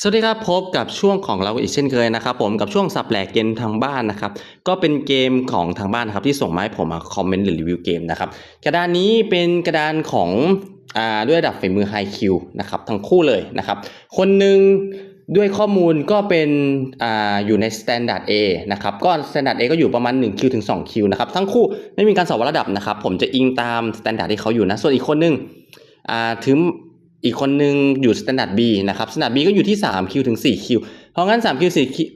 สวัสดีครับพบกับช่วงของเราอีกเช่นเคยนะครับผมกับช่วงสับแหลกเกมทางบ้านนะครับก็เป็นเกมของทางบ้านครับที่ส่งมาให้ผมมาคอมเมนต์หรือรีวิวเกมนะครับกระดานนี้เป็นกระดานของอ่าด้วยระดับฝีมือไฮคิวนะครับทั้งคู่เลยนะครับคนหนึ่งด้วยข้อมูลก็เป็นอ่าอยู่ใน Standard A นะครับก็ Standard A ก็อยู่ประมาณ1คิวถึง2คิวนะครับทั้งคู่ไม่มีการสอบวัดระดับนะครับผมจะอิงตาม Standard ที่เขาอยู่นะส่วนอีกคนหนึงอ่าถึง อีกคนนึงอยู่ standard B นะครับ standard B ก็อยู่ที่3คิวถึง4คิวเพราะงั้น3คิว4คิว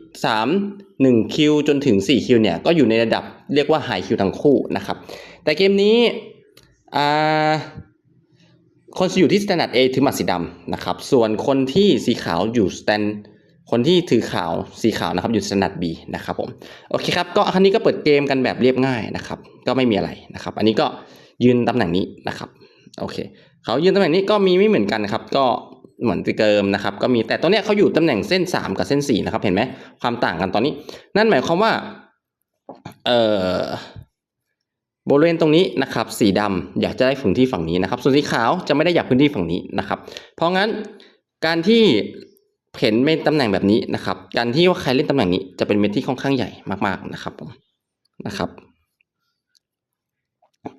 3 1คิวจนถึง4คิวเนี่ยก็อยู่ในระดับเรียกว่า high คิวทั้งคู่นะครับแต่เกมนี้อ่าคนอยู่ที่ standard A ถือหมัดสีดำนะครับส่วนคนที่สีขาวอยู่ stand คนที่ถือขาวสีขาวนะครับอยู่ standard B นะครับผมโอเคครับก็ครั้นี้ก็เปิดเกมกันแบบเรียบง่ายนะครับก็ไม่มีอะไรนะครับ อันนี้ก็ยืนตำแหน่งนี้นะครับโอเค เขายืนตำแหน่งนี้ก็มีไม่เหมือนกันนะครับ ก็เหมือนเดิมนะครับ ก็มีแต่ตัวเนี้ยเขาอยู่ตำแหน่งเส้น 3 กับเส้น4นะครับ เห็นไหมความต่างกันตอนนี้ นั่นหมายความว่าเอ่อบริเวณตรงนี้นะครับ สีดำอยากจะได้พื้นที่ฝั่งนี้นะครับ ส่วนสีขาวจะไม่ได้อยากพื้นที่ฝั่งนี้นะครับ เพราะงั้นการที่เห็นเป็นตำแหน่งแบบนี้นะครับ การที่ว่าใครเล่นตำแหน่งนี้จะเป็นเม็ดที่ค่อนข้างใหญ่มากๆนะครับผมนะครับ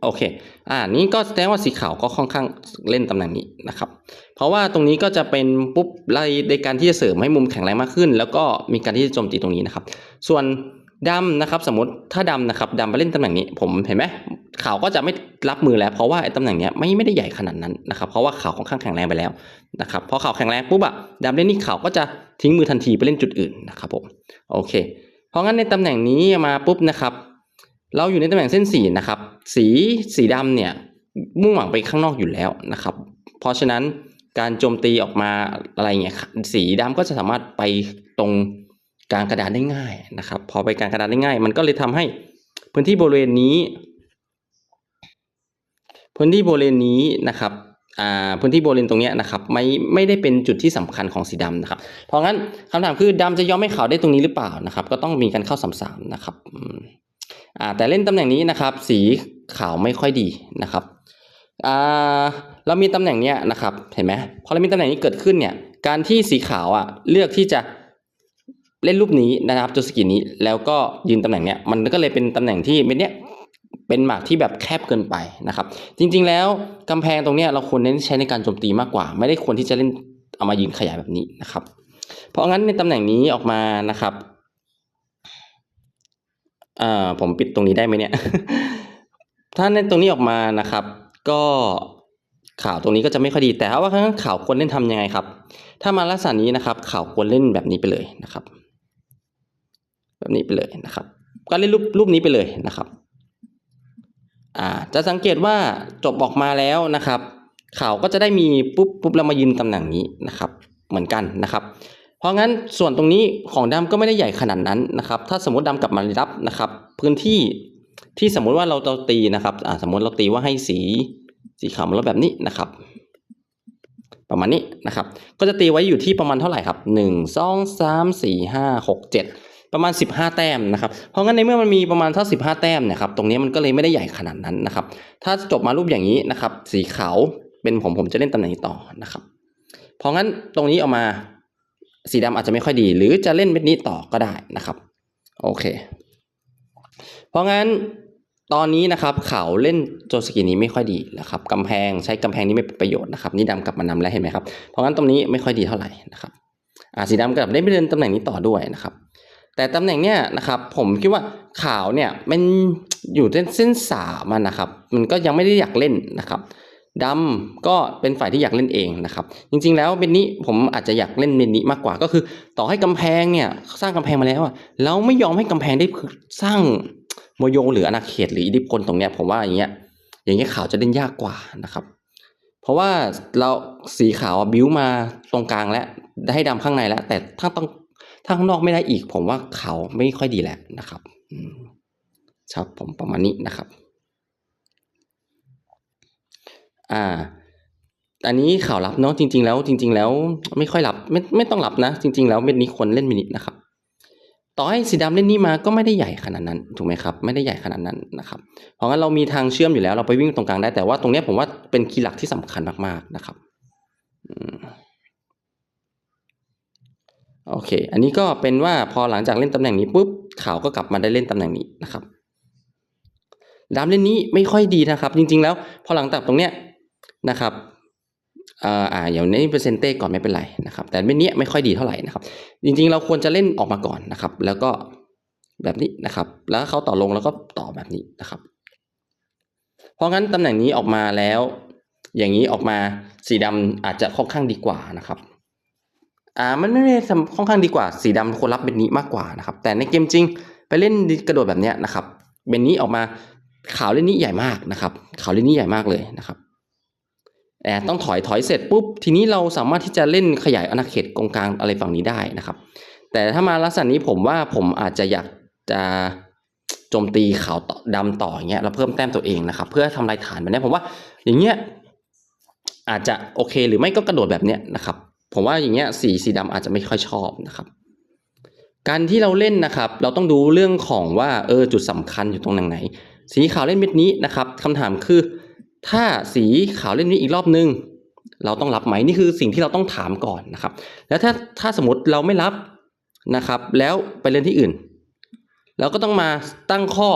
โอเค อ่า นี้ก็แสดงว่าสีขาวก็ค่อนข้างเล่นตำแหน่งนี้นะครับ เพราะว่าตรงนี้ก็จะเป็นปุ๊บไล่ในการที่จะเสริมให้มุมแข็งแรงมากขึ้น แล้วก็มีการที่จะโจมตีตรงนี้นะครับ ส่วนดำนะครับ สมมติถ้าดำนะครับดำไปเล่นตำแหน่งนี้ ผมเห็นไหมขาวก็จะไม่รับมือแล้ว เพราะว่าไอ้ตำแหน่งเนี้ยไม่ไม่ได้ใหญ่ขนาดนั้นนะครับ เพราะว่าขาวค่อนข้างแข็งแรงไปแล้วนะครับ พอขาวแข็งแรงปุ๊บอะดำเล่นนี่ขาวก็จะทิ้งมือทันทีไปเล่นจุดอื่นนะครับผม โอเค เพราะงั้นในตำแหน่งนี้มาปุ๊บนะครับ เราอยู่ในตำแหน่งเส้นสีนะครับ สีสีดำเนี่ยมุ่งหวังไปข้างนอกอยู่แล้วนะครับ เพราะฉะนั้นการโจมตีออกมาอะไรเงี้ยสีดำก็จะสามารถไปตรงกลางกระดานได้ง่ายนะครับ พอไปกลางกระดานได้ง่าย มันก็เลยทำให้พื้นที่บริเวณนี้ พื้นที่บริเวณนี้นะครับอ่าพื้นที่บริเวณตรงเนี้ยนะครับ ไม่ไม่ได้เป็นจุดที่สำคัญของสีดำนะครับ เพราะงั้นคำถามคือดำจะยอมให้ขาวได้ตรงนี้หรือเปล่านะครับ ก็ต้องมีการเข้าสามสามนะครับ แต่เล่นตำแหน่งนี้นะครับ สีขาวไม่ค่อยดีนะครับอ่าเรามีตำแหน่งเนี้ยนะครับเห็นไหมพอเรามีตำแหน่งนี้เกิดขึ้นเนี่ยการที่สีขาวอะเลือกที่จะเล่นรูปนี้นะครับจุดสกินนี้แล้วก็ยืนตำแหน่งเนี้ยมันก็เลยเป็นตำแหน่งที่เป็นเนี้ยเป็นหมากที่แบบแคบเกินไปนะครับ จริงๆแล้วกำแพงตรงเนี้ยเราควรเน้นใช้ในการโจมตีมากกว่า ไม่ได้ควรที่จะเล่นเอามายืนขยายแบบนี้นะครับ เพราะงั้นในตำแหน่งนี้ออกมานะครับ อ่าผมปิดตรงนี้ได้ไหมเนี่ย ถ้าในตรงนี้ออกมานะครับ ก็ข่าวตรงนี้ก็จะไม่ค่อยดีแต่ถ้าว่าข้างข่าวควรเล่นทำยังไงครับ ถ้ามาลักษณะนี้นะครับ ข่าวควรเล่นแบบนี้ไปเลยนะครับ แบบนี้ไปเลยนะครับ ก็เล่นรูปรูปนี้ไปเลยนะครับอ่าจะสังเกตว่าจบออกมาแล้วนะครับ ข่าวก็จะได้มีปุ๊บปุ๊บแล้วมายืนตำแหน่งนี้นะครับ เหมือนกันนะครับ เพราะงั้นส่วนตรงนี้ของดำก็ไม่ได้ใหญ่ขนาดนั้นนะครับ ถ้าสมมติดำกลับมารับนะครับ พื้นที่ที่สมมุติว่าเราเราตีนะครับสมมติเราตีว่าให้สีสีขาวมันลดแบบนี้นะครับ ประมาณนี้นะครับ ก็จะตีไว้อยู่ที่ประมาณเท่าไหร่ครับหนึ่งสองสามสี่ห้าหกเจ็ดประมาณ 15 แต้มนะครับ เพราะงั้นในเมื่อมันมีประมาณเท่า15 แต้มเนี่ยครับ ตรงนี้มันก็เลยไม่ได้ใหญ่ขนาดนั้นนะครับ ถ้าจบมารูปอย่างนี้นะครับ สีขาวเป็นผมผมจะเล่นตำแหน่งนี้ต่อนะครับ เพราะงั้นตรงนี้ออกมา สีดำอาจจะไม่ค่อยดี หรือจะเล่นเม็ดนี้ต่อก็ได้นะครับโอเค เพราะงั้นตอนนี้นะครับเขาเล่นโจสกีนี้ไม่ค่อยดีนะครับกำแพงใช้กำแพงนี้ไม่เป็นประโยชน์นะครับนี่ดำกลับมานำแล้วเห็นไหมครับเพราะงั้นตรงนี้ไม่ค่อยดีเท่าไหร่นะครับอ่าสีดำกลับได้ไม่เดินตำแหน่งนี้ต่อด้วยนะครับ แต่ตำแหน่งเนี้ยนะครับผมคิดว่าขาวเนี่ยมันอยู่เส้นเส้นสามอะนะครับ มันก็ยังไม่ได้อยากเล่นนะครับ ดำก็เป็นฝ่ายที่อยากเล่นเองนะครับ จริงๆ แล้วเบนนี้ผมอาจจะอยากเล่นเบนนี้มากกว่าก็คือ ต่อให้กำแพงเนี่ยสร้างกำแพงมาแล้วอะเราไม่ยอมให้กำแพงได้สร้างโมโยหรืออาณาเขตหรืออิทธิพลตรงเนี้ยผมว่าอย่างเงี้ยอย่างเงี้ยขาวจะเล่นยากกว่านะครับ เพราะว่าเราสีขาวบิ้วมาตรงกลางแล้วได้ให้ดำข้างในแล้ว แต่ถ้าต้องถ้าข้างนอกไม่ได้อีก ผมว่าขาวไม่ค่อยดีแหล้วนะครับอืมครับผมประมาณนี้นะครับ อ่าอันนี้ข่าวลับเนาะจริง ๆ แล้วจริง ๆ แล้วไม่ค่อยลับไม่ไม่ต้องลับนะ จริง ๆ แล้วเม็ดนี้ควรเล่นมินินะครับ ต่อให้สีดำเล่นนี่มาก็ไม่ได้ใหญ่ขนาดนั้นถูกไหมครับ ไม่ได้ใหญ่ขนาดนั้นนะครับ เพราะงั้นเรามีทางเชื่อมอยู่แล้ว เราไปวิ่งตรงกลางได้แต่ว่าตรงเนี้ยผมว่าเป็นคีย์หลักที่สำคัญมากๆนะครับอืมโอเค อันนี้ก็เป็นว่าพอหลังจากเล่นตำแหน่งนี้ปุ๊บข่าวก็กลับมาได้เล่นตำแหน่งนี้นะครับดำเล่นนี้ไม่ค่อยดีนะครับ จริง ๆ แล้ว พอหลังจากตรงเนี้ย นะครับเอ่ออ่าอย่างนี้เปอร์เซนเต้ก่อนไม่เป็นไรนะครับ แต่เม็ดเนี้ยไม่ค่อยดีเท่าไหร่นะครับ จริงๆ เราควรจะเล่นออกมาก่อนนะครับ แล้วก็แบบนี้นะครับ แล้วเขาต่อลงแล้วก็ต่อแบบนี้นะครับ เพราะงั้นตำแหน่งนี้ออกมาแล้ว อย่างนี้ออกมาสีดำอาจจะค่อนข้างดีกว่านะครับอ่ามันไม่ได้ทำค่อนข้างดีกว่า สีดำควรรับเบนนี้มากกว่านะครับ แต่ในเกมจริง ไปเล่นกระโดดแบบเนี้ยนะครับเบนนี้ออกมาขาวเล่นนี้ใหญ่มากนะครับ ขาวเล่นนี้ใหญ่มากเลยนะครับ ต้องถอยถอยเสร็จปุ๊บทีนี้เราสามารถที่จะเล่นขยายอาณาเขตกองกลางอะไรฝั่งนี้ได้นะครับ แต่ถ้ามาลักษณะนี้ผมว่าผมอาจจะอยากจะโจมตีขาวต่อดำต่ออย่างเงี้ยแล้วเพิ่มแต้มตัวเองนะครับ เพื่อทำลายฐานแบบนี้ผมว่า อย่างเงี้ยอาจจะโอเคหรือไม่ก็กระโดดแบบเนี้ยนะครับ ผมว่าอย่างเงี้ยสีสีดำอาจจะไม่ค่อยชอบนะครับ การที่เราเล่นนะครับ เราต้องดูเรื่องของว่าเออจุดสำคัญอยู่ตรงไหน สีขาวเล่นเม็ดนี้นะครับคำถามคือ ถ้าสีขาวเล่นนี้อีกรอบนึง เราต้องรับไหมนี่คือสิ่งที่เราต้องถามก่อนนะครับ แล้วถ้าถ้าสมมติเราไม่รับนะครับ แล้วไปเล่นที่อื่น เราก็ต้องมาตั้งข้อ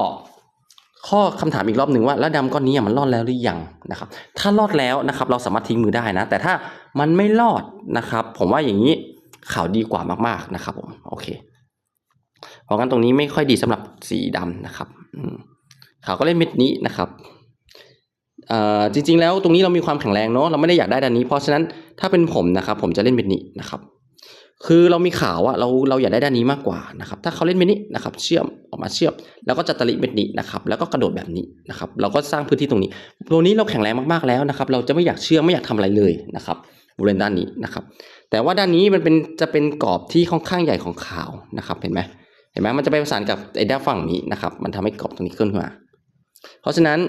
ข้อคำถามอีกรอบหนึ่งว่าแล้วดำก้อนนี้มันรอดแล้วหรือยังนะครับ ถ้ารอดแล้วนะครับ เราสามารถทิ้งมือได้นะ แต่ถ้ามันไม่รอดนะครับ ผมว่าอย่างนี้ข่าวดีกว่ามาก ๆนะครับผมโอเคเพราะงั้นตรงนี้ไม่ค่อยดีสำหรับสีดำนะครับอืมขาวก็เล่นเม็ดนี้นะครับ จริง ๆ แล้วตรงนี้เรามีความแข็งแรงเนาะเราไม่ได้อยากได้ด้านนี้ เพราะฉะนั้นถ้าเป็นผมนะครับ ผมจะเล่นเม็ดนี้นะครับ คือเรามีขาวอะเราเราอยากได้ด้านนี้มากกว่านะครับ ถ้าเขาเล่นเม็ดนี้นะครับ เชื่อมออกมาเชื่อม แล้วก็จะตะลิเม็ดนี้นะครับ แล้วก็กระโดดแบบนี้นะครับ เราก็สร้างพื้นที่ตรงนี้ตรงนี้เราแข็งแรงมากๆแล้วนะครับ เราจะไม่อยากเชื่อมไม่อยากทำอะไรเลยนะครับบริเวณด้านนี้นะครับ แต่ว่าด้านนี้มันเป็นจะเป็นกรอบที่ค่อนข้างใหญ่ของขาวนะครับ เห็นไหมเห็นไหมมันจะไปประสานกับไอ้ด้านฝั่งนี้นะครับ มันทำให้กรอบตรงนี้ขึ้นมาเพราะฉะนั้น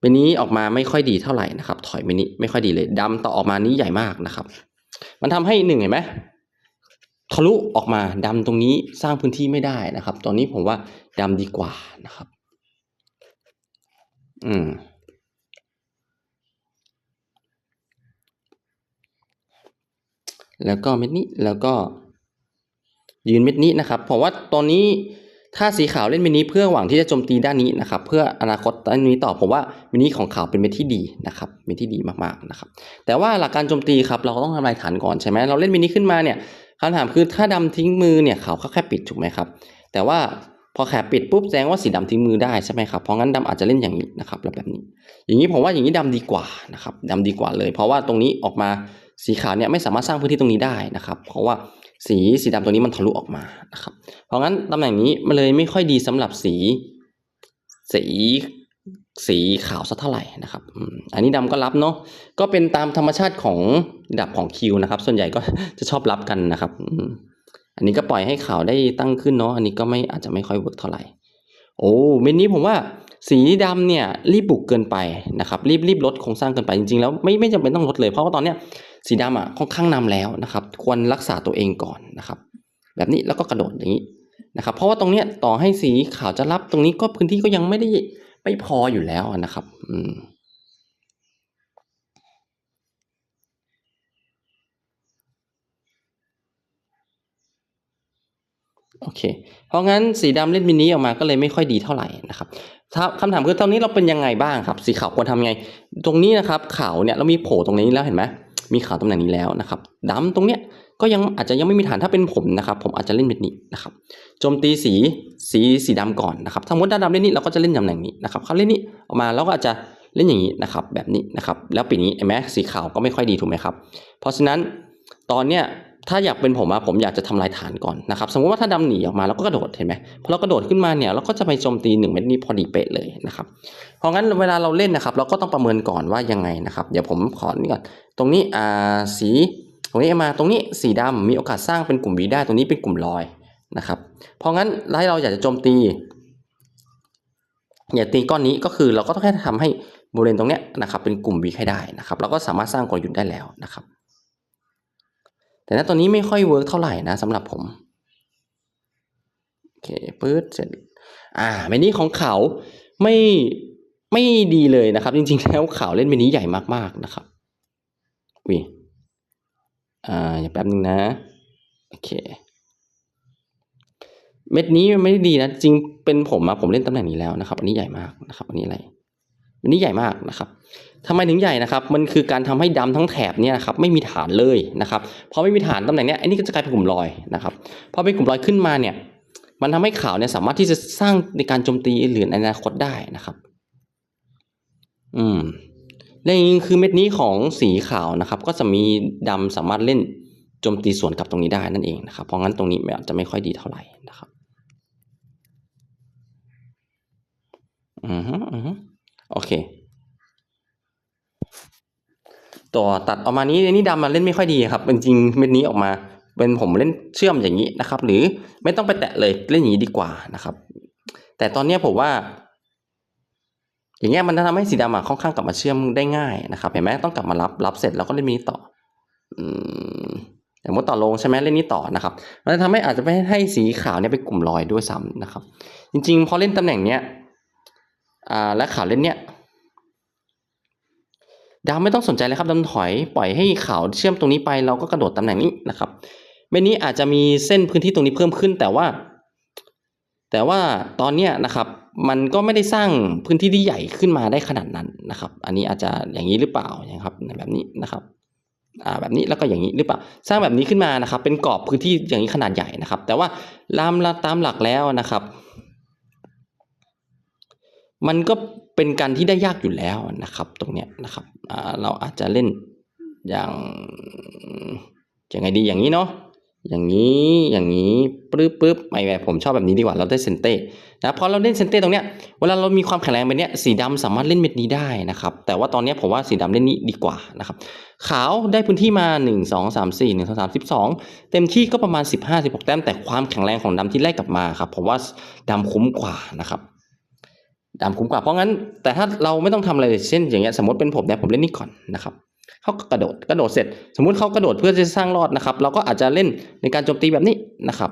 เป็นนี้ออกมาไม่ค่อยดีเท่าไหร่นะครับ ถอยไปนี้ไม่ค่อยดีเลยดำต่อออกมานี้ใหญ่มากนะครับ มันทำให้หนึ่งเห็นไหมทะลุออกมาดำตรงนี้สร้างพื้นที่ไม่ได้นะครับ ตอนนี้ผมว่าดำดีกว่านะครับ อืมแล้วก็เม็ดนี้แล้วก็ยืนเม็ดนี้นะครับผมว่าตอนนี้ ถ้าสีขาวเล่นม็ดนี้เพื่อหวังที่จะโจมตีด้านนี้นะครับ เพื่ออนาคตด้านนี้ต่อผมว่าม็ดนี้ของขาวเป็นเม็ดที่ดีนะครับเม็ดที่ดีมากๆนะครับ แต่ว่าหลักการโจมตีครับเราต้องทำลายฐานก่อนใช่ไหมเราเล่นม็ดนี้ขึ้นมาเนี่ยคำถามคือถ้าดำทิ้งมือเนี่ยขาวก็แค่ปิดถูกไหมครับ แต่ว่าพอแคบปิดปุ๊บแสดงว่าสีดำทิ้งมือได้ใช่ไหมครับเพราะงั้นดำอาจจะเล่นอย่างนี้นะครับแบบนี้ อย่างนี้ผมว่าอย่างนี้ดำดีกว่านะครับดำดีกว่าเลย เพราะว่าตรงนี้ออกมาสีขาวเนี่ยไม่สามารถสร้างพื้นที่ตรงนี้ได้นะครับ เพราะว่า สีสีดำตรงนี้มันทะลุออกมานะครับ เพราะงั้นตำแหน่งนี้มันเลยไม่ค่อยดีสำหรับสี สีสีขาวสักเท่าไหร่นะครับ อันนี้ดำก็รับเนาะ ก็เป็นตามธรรมชาติของดับของคิวนะครับ ส่วนใหญ่ก็จะชอบรับกันนะครับ อันนี้ก็ปล่อยให้ขาวได้ตั้งขึ้นเนาะ อันนี้ก็ไม่อาจจะไม่ค่อยเวิร์กเท่าไหร่ โอ้เม็ดนี้ผมว่าสีดำเนี่ยรีบบุกเกินไปนะครับ รีบรีบลดโครงสร้างเกินไปจริงๆแล้วไม่ไม่จำเป็นต้องลดเลย เพราะว่าตอนเนี้ย สีดำอะค่อนข้างนำแล้วนะครับ ควรรักษาตัวเองก่อนนะครับ แบบนี้แล้วก็กระโดดอย่างนี้นะครับ เพราะว่าตรงเนี้ยต่อให้สีขาวจะรับตรงนี้ก็พื้นที่ก็ยังไม่ได้ไม่พออยู่แล้วนะครับ อืมโอเค เพราะงั้นสีดำเล่นมินิออกมาก็เลยไม่ค่อยดีเท่าไหร่นะครับถ้าคำถามคือตอนนี้เราเป็นยังไงบ้างครับ สีขาวควรทำไง ตรงนี้นะครับขาวเนี่ยเรามีโผล่ตรงนี้แล้วเห็นไหม มีขาวตำแหน่งนี้แล้วนะครับดำตรงเนี้ยก็ยังอาจจะยังไม่มีฐานถ้าเป็นผมนะครับ ผมอาจจะเล่นเม็ดนี้นะครับโจมตีสีสีสีดำก่อนนะครับสมมติด้านดำเล่นนี้เราก็จะเล่นตำแหน่งนี้นะครับเขาเล่นนี้ออกมาเราก็อาจจะเล่นอย่างนี้นะครับแบบนี้นะครับแล้วปีนี้เห็นไหมสีขาวก็ไม่ค่อยดีถูกไหมครับ เพราะฉะนั้นตอนเนี้ย ถ้าอยากเป็นผมอะผมอยากจะทำลายฐานก่อนนะครับ สมมติว่าถ้าดำหนีออกมาแล้วก็กระโดดเห็นไหมพอเรากระโดดขึ้นมาเนี่ยเราก็จะไปโจมตีหนึ่งเม็ดนี้พอดีเป๊ะเลยนะครับ เพราะงั้นเวลาเราเล่นนะครับ เราก็ต้องประเมินก่อนว่ายังไงนะครับ เดี๋ยวผมขอนี่ก่อน ตรงนี้อ่าสีตรงนี้มาตรงนี้สีดำมีโอกาสสร้างเป็นกลุ่มวีได้ตรงนี้เป็นกลุ่มลอยนะครับ เพราะงั้นถ้าเราอยากจะโจมตีอย่าตีก้อนนี้ก็คือเราก็ต้องแค่ทำให้บริเวณตรงเนี้ยนะครับเป็นกลุ่มวีให้ได้นะครับ เราก็สามารถสร้างกลยุทธ์ได้แล้วนะครับ แต่ณตอนนี้ไม่ค่อยเวิร์กเท่าไหร่นะสำหรับผมโอเคปื๊ดเสร็จอ่าเมนี้ของเขาไม่ไม่ดีเลยนะครับ จริงๆแล้วเขาเล่นเมนี้ใหญ่มากๆนะครับวิอ่าอย่าแป๊บนึงนะโอเคเม็ดนี้มันไม่ได้ดีนะ จริงเป็นผมอะผมเล่นตำแหน่งนี้แล้วนะครับ อันนี้ใหญ่มากนะครับ อันนี้อะไรอันนี้ใหญ่มากนะครับ ทำไมถึงใหญ่นะครับ มันคือการทำให้ดำทั้งแถบเนี่ยครับไม่มีฐานเลยนะครับพอไม่มีฐานตำแหน่งเนี้ยอันนี้ก็จะกลายเป็นกลุ่มรอยนะครับพอเป็นกลุ่มรอยขึ้นมาเนี่ยมันทำให้ขาวเนี่ยสามารถที่จะสร้างในการโจมตีหรือในอนาคตได้นะครับ อืมและอย่างนี้คือเม็ดนี้ของสีขาวนะครับ ก็จะมีดำสามารถเล่นโจมตีสวนกับตรงนี้ได้นั่นเองนะครับ เพราะงั้นตรงนี้อาจจะไม่ค่อยดีเท่าไหร่นะครับอือฮึอือฮึโอเค ตัวตัดออกมานี้อันนี้ดำมันเล่นไม่ค่อยดีครับจริงเม็ดนี้ออกมาเป็นผมเล่นเชื่อมอย่างนี้นะครับ หรือไม่ต้องไปแตะเลยเล่นอย่างนี้ดีกว่านะครับ แต่ตอนนี้ผมว่า อย่างเงี้ยมันจะทำให้สีดำอะค่อนข้างกลับมาเชื่อมได้ง่ายนะครับเห็นไหมต้องกลับมารับรับเสร็จแล้วก็เล่นนี้ต่ออืมอย่างมดต่อลงใช่ไหมเล่นนี้ต่อนะครับ มันจะทำให้อาจจะไม่ให้สีขาวเนี่ยเป็นกลุ่มรอยด้วยซ้ำนะครับ จริงๆพอเล่นตำแหน่งเนี้ยอ่าและขาวเล่นเนี้ย ดำไม่ต้องสนใจเลยครับดำถอยปล่อยให้ขาวเชื่อมตรงนี้ไปเราก็กระโดดตำแหน่งนี้นะครับเม็ดนี้อาจจะมีเส้นพื้นที่ตรงนี้เพิ่มขึ้น แต่ว่า แต่ว่าตอนเนี้ยนะครับ มันก็ไม่ได้สร้างพื้นที่ที่ใหญ่ขึ้นมาได้ขนาดนั้นนะครับ อันนี้อาจจะอย่างนี้หรือเปล่านะครับแบบนี้นะครับอ่าแบบนี้แล้วก็อย่างนี้หรือเปล่าสร้างแบบนี้ขึ้นมานะครับ เป็นกรอบพื้นที่อย่างนี้ขนาดใหญ่นะครับ แต่ว่าตามตามหลักแล้วนะครับ มันก็เป็นการที่ได้ยากอยู่แล้วนะครับ ตรงเนี้ยนะครับ เราอาจจะเล่นอย่างยังไงดีอย่างนี้เนาะอย่างนี้อย่างนี้ปึ๊บปึ๊บไม่แบบผมชอบแบบนี้ดีกว่าเราได้เซนเต้นะพอเราเล่นเซนเต้ตรงเนี้ยเวลาเรามีความแข็งแรงแบบเนี้ยสีดำสามารถเล่นเม็ดนี้ได้นะครับ แต่ว่าตอนเนี้ยผมว่าสีดำเล่นนี้ดีกว่านะครับ ขาวได้พื้นที่มา 1 2 3 4 1 2 3 12 เต็มที่ก็ประมาณ 15 16 แต้มแต่ความแข็งแรงของดำที่ไล่กลับมาครับผมว่าดำคุ้มกว่านะครับ ดำคุ้มกว่าเพราะงั้น แต่ถ้าเราไม่ต้องทำอะไรเช่นอย่างเงี้ยสมมติเป็นผมเนี่ยผมเล่นนี่ก่อนนะครับเขากระโดดกระโดดเสร็จ สมมุติเขากระโดดเพื่อจะสร้างรอดนะครับ เราก็อาจจะเล่นในการโจมตีแบบนี้นะครับ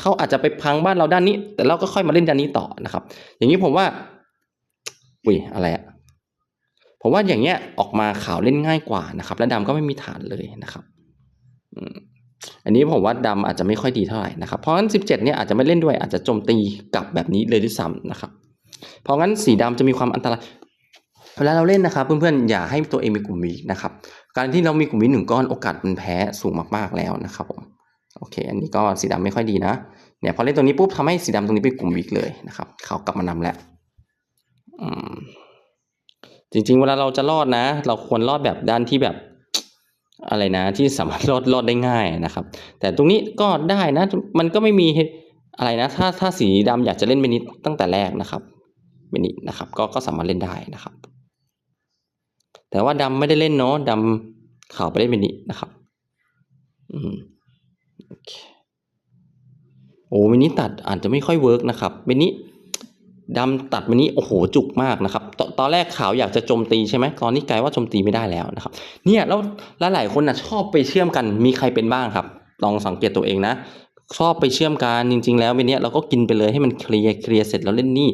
เขาอาจจะไปพังบ้านเราด้านนี้ แต่เราก็ค่อยมาเล่นด้านนี้ต่อนะครับ อย่างนี้ผมว่าอุ้ยอะไรอะผมว่าอย่างเงี้ยออกมาขาวเล่นง่ายกว่านะครับและดำก็ไม่มีฐานเลยนะครับอันนี้ผมว่าดำอาจจะไม่ค่อยดีเท่าไหร่นะครับเพราะงั้น 17 เนี่ยอาจจะไม่เล่นด้วยอาจจะโจมตีกลับแบบนี้เลยด้วยซ้ำนะครับ เพราะงั้นสีดำจะมีความอันตรายเวลาเราเล่นนะครับเพื่อนๆอย่าให้ตัวเองมีกลุ่มวีนะครับ การที่เรามีกลุ่มวีหนึ่งก้อนโอกาสมันแพ้สูงมากๆแล้วนะครับผมโอเค อันนี้ก็สีดำไม่ค่อยดีนะเนี่ยพอเล่นตรงนี้ปุ๊บทำให้สีดำตรงนี้เป็นกลุ่มวีเลยนะครับเขากลับมานำแล้วจริงๆ เวลาเราจะรอดนะ เราควรรอดแบบด้านที่แบบอะไรนะ ที่สามารถรอดรอดได้ง่ายนะครับ แต่ตรงนี้ก็ได้นะ มันก็ไม่มีอะไรนะ ถ้าถ้าสีดำอยากจะเล่นเบนิดตั้งแต่แรกนะครับ เบนินะครับก็ก็สามารถเล่นได้นะครับ แต่ว่าดำไม่ได้เล่นเนาะดำขาวไปเล่นเบนิดนะครับอืมโอ้เบนิดตัดอาจจะไม่ค่อยเวิร์กนะครับเบนิดำตัดมานี้โอ้โหจุกมากนะครับตตอนแรกขาวอยากจะโจมตีใช่ไหมตอนนี้กลายว่าโจมตีไม่ได้แล้วนะครับ เนี่ยแล้วหลายคนนะชอบไปเชื่อมกันมีใครเป็นบ้างครับ ลองสังเกตตัวเองนะชอบไปเชื่อมกันจริง ๆ แล้วเป็นเนี้ยเราก็กินไปเลยให้มันเคลียร์เคลียร์เสร็จแล้วเล่นนี่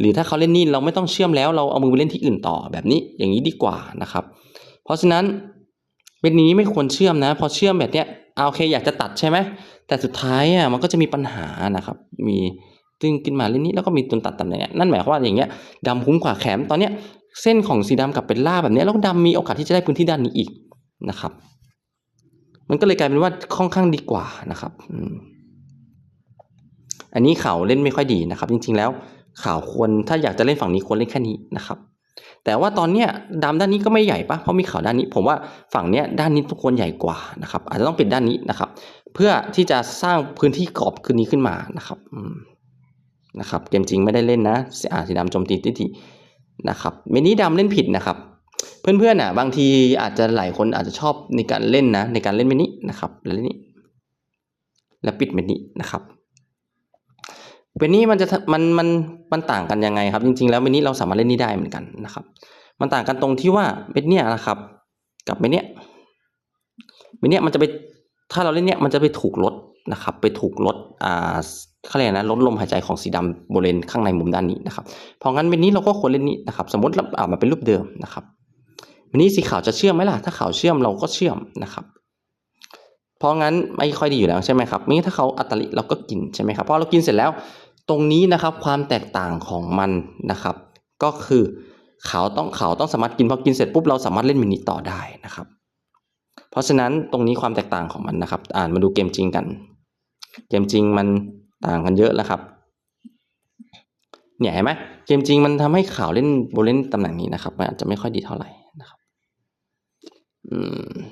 หรือถ้าเขาเล่นนี่เราไม่ต้องเชื่อมแล้วเราเอามือไปเล่นที่อื่นต่อแบบนี้อย่างนี้ดีกว่านะครับ เพราะฉะนั้นเป็นนี้ไม่ควรเชื่อมนะ พอเชื่อมแบบเนี้ยเอาโอเคอยากจะตัดใช่ไหมแต่สุดท้ายอะมันก็จะมีปัญหานะครับ มีตึงขึ้นมาเล่นนี้แล้วก็มีตุนตัดตำแหน่งนั่นหมายความว่าอย่างเงี้ยดำคุ้มกว่าแขมตอนเนี้ยเส้นของสีดำกับเป็นล่าแบบเนี้ยแล้วดำมีโอกาสที่จะได้พื้นที่ด้านนี้อีกนะครับ มันก็เลยกลายเป็นว่าค่อนข้างดีกว่านะครับอันนี้เขาเล่นไม่ค่อยดีนะครับ จริงๆแล้ว ข่าวควรถ้าอยากจะเล่นฝั่งนี้ควรเล่นแค่นี้นะครับ แต่ว่าตอนเนี้ยดำด้านนี้ก็ไม่ใหญ่ปะเพราะมีข่าวด้านนี้ ผมว่าฝั่งเนี้ยด้านนี้ทุกคนใหญ่กว่านะครับ อาจจะต้องป็นด้านนี้นะครับ เพื่อที่จะสร้างพื้นที่กรอบคืนนี้ขึ้นมานะครับนะครับ เกมจริงไม่ได้เล่นนะอาสีดำโจมตีทิทีนะครับเมนี้ดำเล่นผิดนะครับ เพื่อนๆอะบางทีอาจจะหลายคนอาจจะชอบในการเล่นนะในการเล่นเมนี้นะครับแล้วนนี้แล้วปิดเมนี้นะครับ เมนี้มันจะมันมันมันต่างกันยังไงครับ จริง ๆ แล้วเมนี้เราสามารถเล่นนี้ได้เหมือนกันนะครับ มันต่างกันตรงที่ว่าเม็ดเนี้ยนะครับ กับเม็ดเนี้ยเม็ดเนี้ยมันจะไปถ้าเราเล่นเนี้ยมันจะไปถูกลดนะครับ ไปถูกลดอ่าเขาเรียกนะลดลมหายใจของสีดำบริเวณข้างในมุมด้านนี้นะครับเพราะงั้นเม็ดนี้เราก็ควรเล่นนี้นะครับ สมมติเราเอามาเป็นรูปเดิมนะครับเม็ดนี้สีขาวจะเชื่อมไหมล่ะ ถ้าขาวเชื่อมเราก็เชื่อมนะครับ เพราะงั้นไม่ค่อยดีอยู่แล้วใช่ไหมครับนี่ถ้าเขาอัตลิเราก็กินใช่ไหมครับพอเรากินเสร็จแล้วตรงนี้นะครับความแตกต่างของมันนะครับ ก็คือเขาต้องเขาต้องสามารถกินพอกินเสร็จปุ๊บเราสามารถเล่นมินิต่อได้นะครับ เพราะฉะนั้นตรงนี้ความแตกต่างของมันนะครับ อ่านมาดูเกมจริงกัน เกมจริงมันต่างกันเยอะแล้วครับ เนี่ยเห็นไหมเกมจริงมันทำให้ข่าวเล่นโบเล่นตำแหน่งนี้นะครับมันอาจจะไม่ค่อยดีเท่าไหร่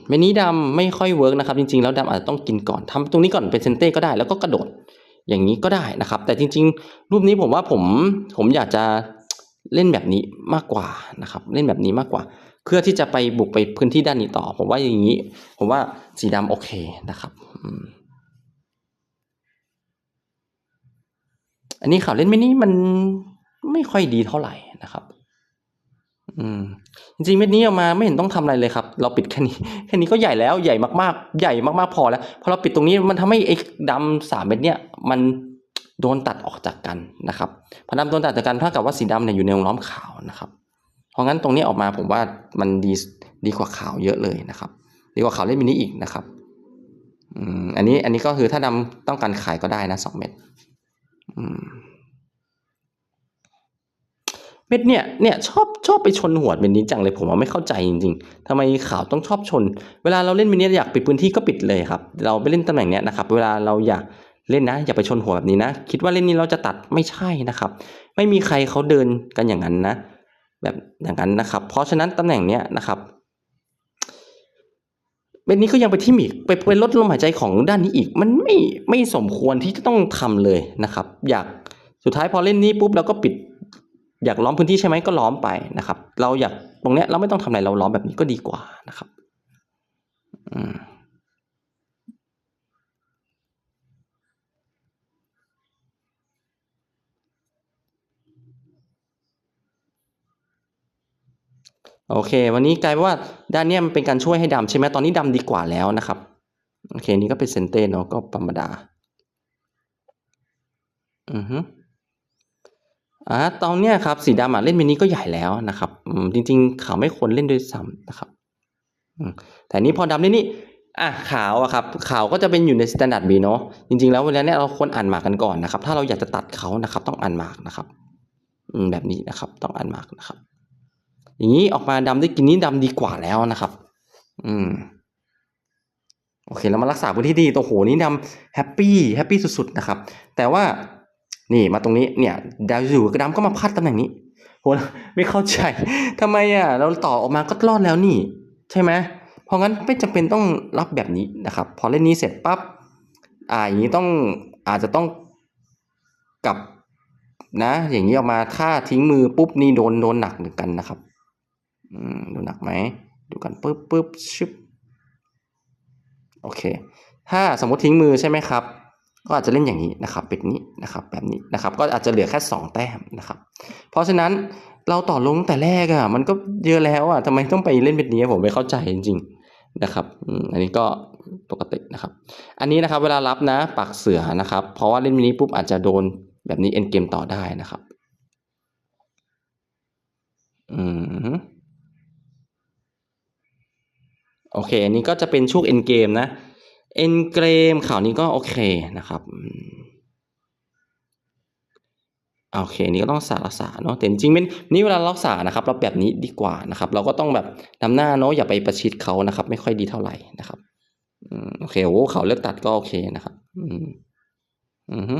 เมนี้ดำไม่ค่อยเวิร์กนะครับ จริงๆ แล้วดำอาจจะต้องกินก่อนทำตรงนี้ก่อนเป็นเซนเต้ก็ได้ แล้วก็กระโดดอย่างนี้ก็ได้นะครับ แต่จริง ๆ รูปนี้ผมว่าผมผมอยากจะเล่นแบบนี้มากกว่านะครับ เล่นแบบนี้มากกว่า เพื่อที่จะไปบุกไปพื้นที่ด้านนี้ต่อ ผมว่าอย่างนี้ ผมว่าสีดำโอเคนะครับอันนี้ข่าวเล่นไม่นี่มันไม่ค่อยดีเท่าไหร่นะครับ อืมจริงๆเม็ดนี้ออกมาไม่เห็นต้องทำอะไรเลยครับ เราปิดแค่นี้แค่นี้ก็ใหญ่แล้วใหญ่มากๆ ใหญ่มากๆพอแล้วพอเราปิดตรงนี้มันทำให้ไอ้ดำสามเม็ดเนี้ยมันโดนตัดออกจากกันนะครับพอดำโดนตัดจากกันเท่ากับว่าสีดำเนี่ยอยู่ในวงล้อมขาวนะครับ เพราะงั้นตรงนี้ออกมาผมว่ามันดีดีกว่าขาวเยอะเลยนะครับ ดีกว่าขาวเล่นมินิอีกนะครับอืมอันนี้อันนี้ก็คือถ้าดำต้องการขายก็ได้นะสองเม็ดอืม เม็ดเนี่ยเนี่ยชอบชอบไปชนหัวเม็ดนี้จังเลยผมว่าไม่เข้าใจจริงๆทำไมข่าวต้องชอบชน เวลาเราเล่นเม็ดนี้อยากปิดพื้นที่ก็ปิดเลยครับ เราไปเล่นตำแหน่งเนี้ยนะครับ เวลาเราอยากเล่นนะอย่าไปชนหัวแบบนี้นะ คิดว่าเล่นนี้เราจะตัดไม่ใช่นะครับ ไม่มีใครเขาเดินกันอย่างนั้นนะ แบบอย่างนั้นนะครับ เพราะฉะนั้นตำแหน่งเนี้ยนะครับเม็ดนี้ก็ยังไปที่มีกไปไปลดลมหายใจของด้านนี้อีก มันไม่ไม่สมควรที่จะต้องทำเลยนะครับ อยากสุดท้ายพอเล่นนี้ปุ๊บเราก็ปิด อยากล้อมพื้นที่ใช่ไหมก็ล้อมไปนะครับ เราอยากตรงเนี้ยเราไม่ต้องทำอะไรเราล้อมแบบนี้ก็ดีกว่านะครับอโอเค วันนี้กลายเป็นว่าด้านเนี้ยมันเป็นการช่วยให้ดำใช่ไหมตอนนี้ดำดีกว่าแล้วนะครับโอเค นี่ก็เป็นเซนเต้เนาะก็ธรรมดา อือฮึ อ่าตอนเนี้ยครับสีดำอะเล่นเมนี้ก็ใหญ่แล้วนะครับอืมจริง ๆ ขาวไม่ควรเล่นด้วยซ้ำนะครับอืมแต่นี้พอดำนี่นี่อะขาวอะครับขาวก็จะเป็นอยู่ในสแตนดาร์ดบีเนาะจริง ๆ แล้วเวลาเนี้ยเราควรอ่านหมากกันก่อนนะครับ ถ้าเราอยากจะตัดเขานะครับ ต้องอ่านหมากนะครับอืมแบบนี้นะครับ ต้องอ่านหมากนะครับ อย่างนี้ออกมาดำได้กินนี้ดำดีกว่าแล้วนะครับ อืมโอเคเรามารักษาพื้นที่ดีตัวโหนี่ดำแฮปปี้แฮปปี้สุดๆนะครับ แต่ว่า นี่มาตรงนี้เนี่ยดาวอยู่กระดำก็มาพัดตำแหน่งนี้โหไม่เข้าใจทำไมอะเราต่อออกมาก็รอดแล้วนี่ ใช่ไหมเพราะงั้นไม่จำเป็นต้องรับแบบนี้นะครับ พอเล่นนี้เสร็จปั๊บอ่าอย่างนี้ต้องอาจจะต้องกลับนะ อย่างนี้ออกมาถ้าทิ้งมือปุ๊บนี่โดนโดนหนักเหมือนกันนะครับอืมดูหนักไหมดูกันปุ๊บปุ๊บชึบโอเค ถ้าสมมติทิ้งมือใช่ไหมครับ ก็อาจจะเล่นอย่างนี้นะครับเป็นนี้นะครับแบบนี้นะครับ ก็อาจจะเหลือแค่สองแต้มนะครับ เพราะฉะนั้นเราต่อลงแต่แรกอะ่ะมันก็เยอะแล้วอะ่ะทำไมต้องไปเล่นแบบนี้ผมไม่เข้าใจจริงๆนะครับอันนี้ก็ปกตินะครับ อันนี้นะครับเวลารับนะปากเสือนะครับ เพราะว่าเล่นมินิปุ๊บอาจจะโดนแบบนี้เอ็นเกมต่อได้นะครับ อืมโอเค อันนี้ก็จะเป็นช่วงเอ็นเกมนะ เอ็นเกรมข่าวนี้ก็โอเคนะครับโอเคนี่ก็ต้องรักษารักษาเนาะแต่จริงๆเป็นนี่เวลารักษานะครับ เราแบบนี้ดีกว่านะครับ เราก็ต้องแบบนำหน้าเนาะอย่าไปประชิดเขานะครับ ไม่ค่อยดีเท่าไหร่นะครับอโอเคโอ้เขาเลือกตัดก็โอเคนะครับ อืมอือฮึ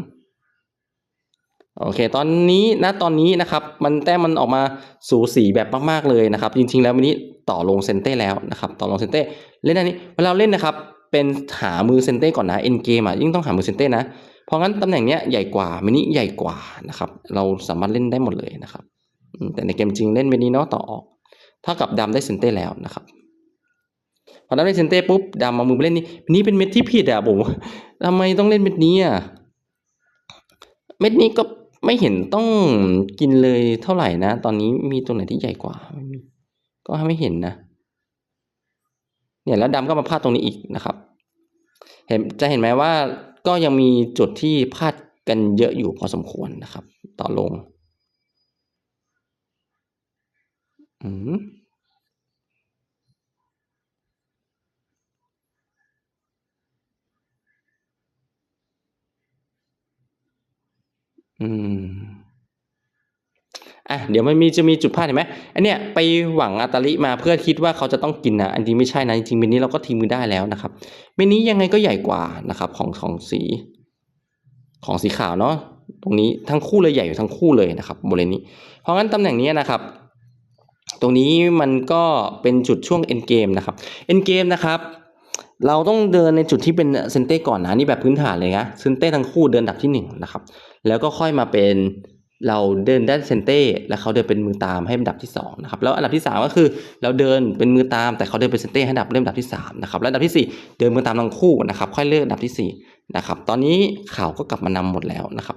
โอเค ตอนนี้นะตอนนี้นะครับ มันแต้มมันออกมาสูสีแบบมากๆเลยนะครับ จริง ๆ แล้ววันนี้ต่อลงเซนเต้แล้วนะครับ ต่อลงเซนเต้เล่นอันนี้เวลาเล่นนะครับ เป็นหามือเซนเต้ก่อนนะเอ็นเกมอะยิ่งต้องหามือเซนเต้นะ เพราะงั้นตำแหน่งเนี้ยใหญ่กว่ามินิใหญ่กว่านะครับ เราสามารถเล่นได้หมดเลยนะครับ แต่ในเกมจริงเล่นมินิเนาะต่อออกเท่ากับดำได้เซนเต้แล้วนะครับพอดำได้เซนเต้ปุ๊บดำมามือไปเล่นนี่นี่เป็นเม็ดที่ผิดอะผมทำไมต้องเล่นเม็ดนี้อะเม็ดนี้ก็ไม่เห็นต้องกินเลยเท่าไหร่นะ ตอนนี้มีตัวไหนที่ใหญ่กว่าไม่มีก็ไม่เห็นนะ เนี่ยแล้วดำก็มาพาดตรงนี้อีกนะครับ เห็นจะเห็นไหมว่าก็ยังมีจุดที่พาดกันเยอะอยู่พอสมควรนะครับ ต่อลงอืมอืม อะเดี๋ยวมันมีจะมีจุดพลาดเห็นไหมอันเนี้ยไปหวังอัตาลิมาเพื่อคิดว่าเขาจะต้องกินนะอันนี้ไม่ใช่นะจริงๆเมนนี้เราก็ทิ้งมือได้แล้วนะครับเมนนี้ยังไงก็ใหญ่กว่านะครับของของสีของสีขาวเนาะตรงนี้ทั้งคู่เลยใหญ่อยู่ทั้งคู่เลยนะครับบริเวณนี้ เพราะงั้นตำแหน่งนี้นะครับ ตรงนี้มันก็เป็นจุดช่วง end game นะครับ end game นะครับเราต้องเดินในจุดที่เป็นเซนเต้ก่อนนะนี่แบบพื้นฐานเลยนะเซนเต้ทั้งคู่เดินดับที่หนึ่งนะครับแล้วก็ค่อยมาเป็น เราเดินด้านเซนเต้แล้วเขาเดินเป็นมือตามให้อันดับที่สองนะครับแล้วอันดับที่สามก็คือเราเดินเป็นมือตาม แต่เขาเดินเป็นเซนเต้ให้อันดับเริ่มอันดับที่สามนะครับแล้วอันดับที่สี่เดินมือตามทั้งคู่นะครับค่อยเลือกอันดับที่สี่นะครับตอนนี้ข่าวก็กลับมานำหมดแล้วนะครับ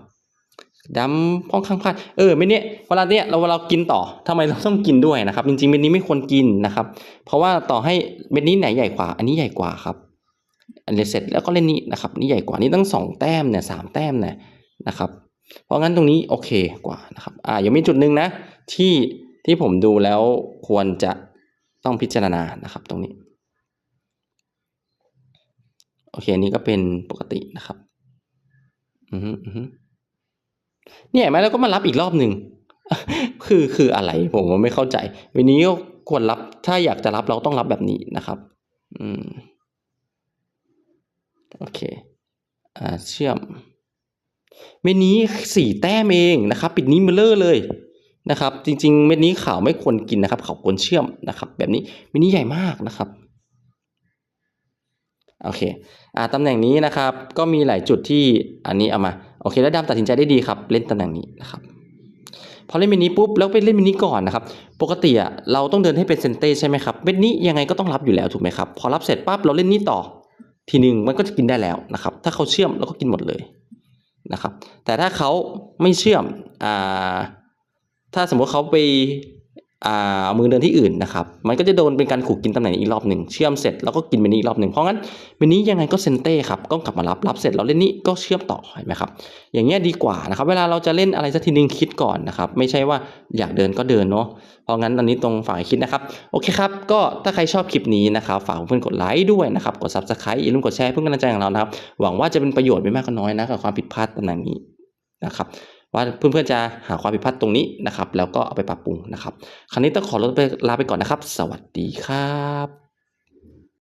ดำพ้องข้างพลาดเออไม่เนี่ยเวลาเนี้ยเราเวลากินต่อทำไมเราต้องกินด้วยนะครับ จริงๆเม็ดนี้ไม่ควรกินนะครับ เพราะว่าต่อให้เม็ดนี้ไหนใหญ่กว่า อันนี้ใหญ่กว่าครับ อันนี้เสร็จแล้วก็เล่นนี้นะครับนี่ใหญ่กว่านี่ตั้งสองแต้มเนี่ยสามแต้มเนี่ยนะครับ เพราะงั้นตรงนี้โอเคกว่านะครับอ่ายังมีจุดหนึ่งนะ ที่ที่ผมดูแล้วควรจะต้องพิจารณานะครับ ตรงนี้โอเคอันนี้ก็เป็นปกตินะครับอือฮึอือเนี่ยเห็นไหมแล้วก็มารับอีกรอบหนึ่งคือคืออะไรผมก็ไม่เข้าใจ วันนี้ก็ควรรับถ้าอยากจะรับเราต้องรับแบบนี้นะครับ อืมโอเค อ่าเชื่อม เม็ดนี้สี่แต้มเองนะครับปิดนี้มิลเลอร์เลยนะครับ จริง ๆ เม็ดนี้ขาวไม่ควรกินนะครับขาวควรเชื่อมนะครับ แบบนี้เม็ดนี้ใหญ่มากนะครับโอเคอ่าตำแหน่งนี้นะครับก็มีหลายจุดที่อันนี้เอามาโอเค แล้วดำตัดสินใจได้ดีครับ เล่นตำแหน่งนี้นะครับพอเล่นเม็ดนี้ปุ๊บแล้วไปเล่นเม็ดนี้ก่อนนะครับ ปกติอะเราต้องเดินให้เป็นเซนเต้ใช่ไหมครับเม็ดนี้ยังไงก็ต้องรับอยู่แล้วถูกไหมครับ พอรับเสร็จปั๊บเราเล่นนี้ต่อ ทีหนึ่งมันก็จะกินได้แล้วนะครับ ถ้าเขาเชื่อมเราก็กินหมดเลย นะครับ แต่ถ้าเขาไม่เชื่อมอ่าถ้าสมมติเขาไป เอามือเดินที่อื่นนะครับ มันก็จะโดนเป็นการขู่กินตำแหน่งอีกรอบหนึ่งเชื่อมเสร็จแล้วก็กินเมนี้อีกรอบหนึ่งเพราะงั้นเมนี้ยังไงก็เซนเต้ครับก็กลับมารับรับเสร็จเราเล่นนี้ก็เชื่อมต่อเห็นไหมครับอย่างเงี้ยดีกว่านะครับ เวลาเราจะเล่นอะไรสักทีนึงคิดก่อนนะครับ ไม่ใช่ว่าอยากเดินก็เดินเนาะเพราะงั้นตอนนี้ตรงฝ่ายคิดนะครับโอเคครับก็ถ้าใครชอบคลิปนี้นะครับฝากเพื่อนกดไลค์ด้วยนะครับกด subscribe อย่าลืมกดแชร์เพื่อนกำลังใจของเรานะครับหวังว่าจะเป็นประโยชน์ไม่มากก็น้อยนะกับความผิดพลาดตำแหน่งนี้นะครับ ว่าเพื่อนๆจะหาความผิดพลาดตรงนี้นะครับ แล้วก็เอาไปปรับปรุงนะครับ คราวนี้ต้องขอลาไปลาไปก่อนนะครับ สวัสดีครับ